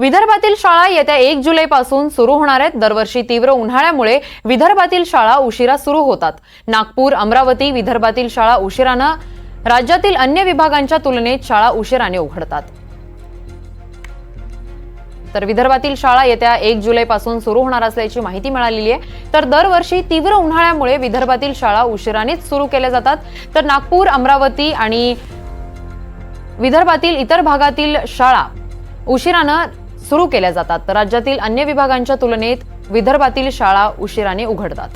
विदर्भातील शाळा येत्या एक जुलैपासून सुरू होणार आहेत. दरवर्षी तीव्र उन्हाळ्यामुळे विदर्भातील शाळा उशिरा सुरू होतात. नागपूर अमरावती विदर्भातील शाळा उशिरानं राज्यातील अन्य विभागांच्या तुलनेत शाळा उशिराने उघडतात. तर विदर्भातील शाळा येत्या एक जुलैपासून सुरू होणार असल्याची माहिती मिळालेली आहे. तर दरवर्षी तीव्र उन्हाळ्यामुळे विदर्भातील शाळा उशिरानेच सुरू केल्या जातात. तर नागपूर अमरावती आणि विदर्भातील इतर भागातील शाळा उशिरानं सुरू केल्या जातात. तर राज्यातील अन्य विभागांच्या तुलनेत विदर्भातील शाळा उशिराने उघडतात.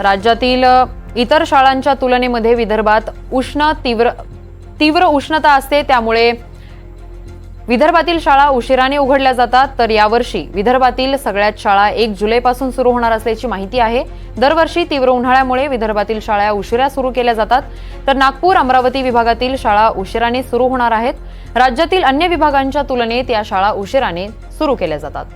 राज्यातील इतर शाळांच्या तुलनेमध्ये विदर्भात उष्ण तीव्र तीव्र उष्णता असते. त्यामुळे विदर्भातील शाळा उशिराने उघडल्या जातात तर यावर्षी विदर्भातील सगळ्याच शाळा एक जुलैपासून सुरू होणार असल्याची माहिती आहे. दरवर्षी तीव्र उन्हाळ्यामुळे विदर्भातील शाळा उशिरा सुरू केल्या जातात. तर नागपूर अमरावती विभागातील शाळा उशिराने सुरू होणार आहेत. राज्यातील अन्य विभागांच्या तुलनेत या शाळा उशिराने सुरू केल्या जातात.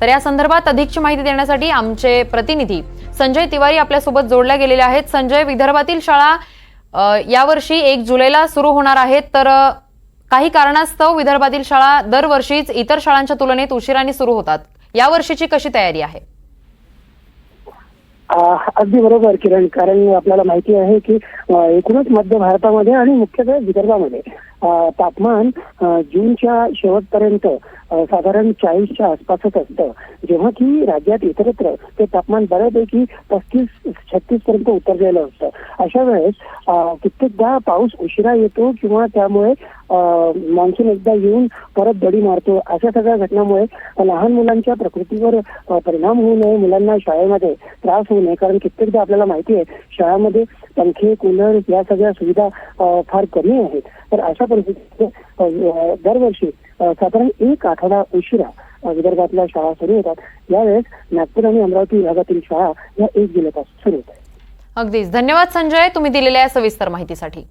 तर या संदर्भात अधिकची माहिती देण्यासाठी आमचे प्रतिनिधी संजय तिवारी आपल्यासोबत जोडल्या गेलेले आहेत. संजय विदर्भातील शाळा यावर्षी एक जुलैला सुरू होणार आहेत. तर काही कारणास्तव विदर्भातील शाळा दरवर्षीच इतर शाळांच्या तुलनेत उशिराने सुरू होतात. या वर्षीची कशी तयारी आहे? अगदी बरोबर किरण. कारण आपल्याला माहिती आहे की एकूणच मध्य भारतामध्ये आणि मुख्यतः विदर्भामध्ये तापमान जूनच्या शेवटपर्यंत साधारण चाळीसच्या आसपासच असतं. जेव्हा की राज्यात इतरत्र ते तापमान बऱ्यापैकी पस्तीस छत्तीस पर्यंत उतरलेलं असतं. अशा वेळेस कित्येकदा पाऊस उशिरा येतो किंवा त्यामुळे मान्सून एकदा येऊन परत दडी मारतो. अशा सगळ्या घटनामुळे लहान मुलांच्या प्रकृतीवर परिणाम होऊ नये मुलांना शाळेमध्ये त्रास होऊ नये. कारण कित्येकदा आपल्याला माहिती आहे शाळामध्ये पंखे कूलर या सगळ्या सुविधा फार कमी आहेत. तर अशा परिस्थितीत दरवर्षी साधारण एक आठवडा उशिरा विदर्भातल्या शाळा सुरू होतात. यावेळेस नागपूर आणि अमरावती विभागातील शाळा या एक जुलैपासून सुरू होत आहेत अगदीच. धन्यवाद संजय तुम्ही दिलेल्या सविस्तर माहितीसाठी.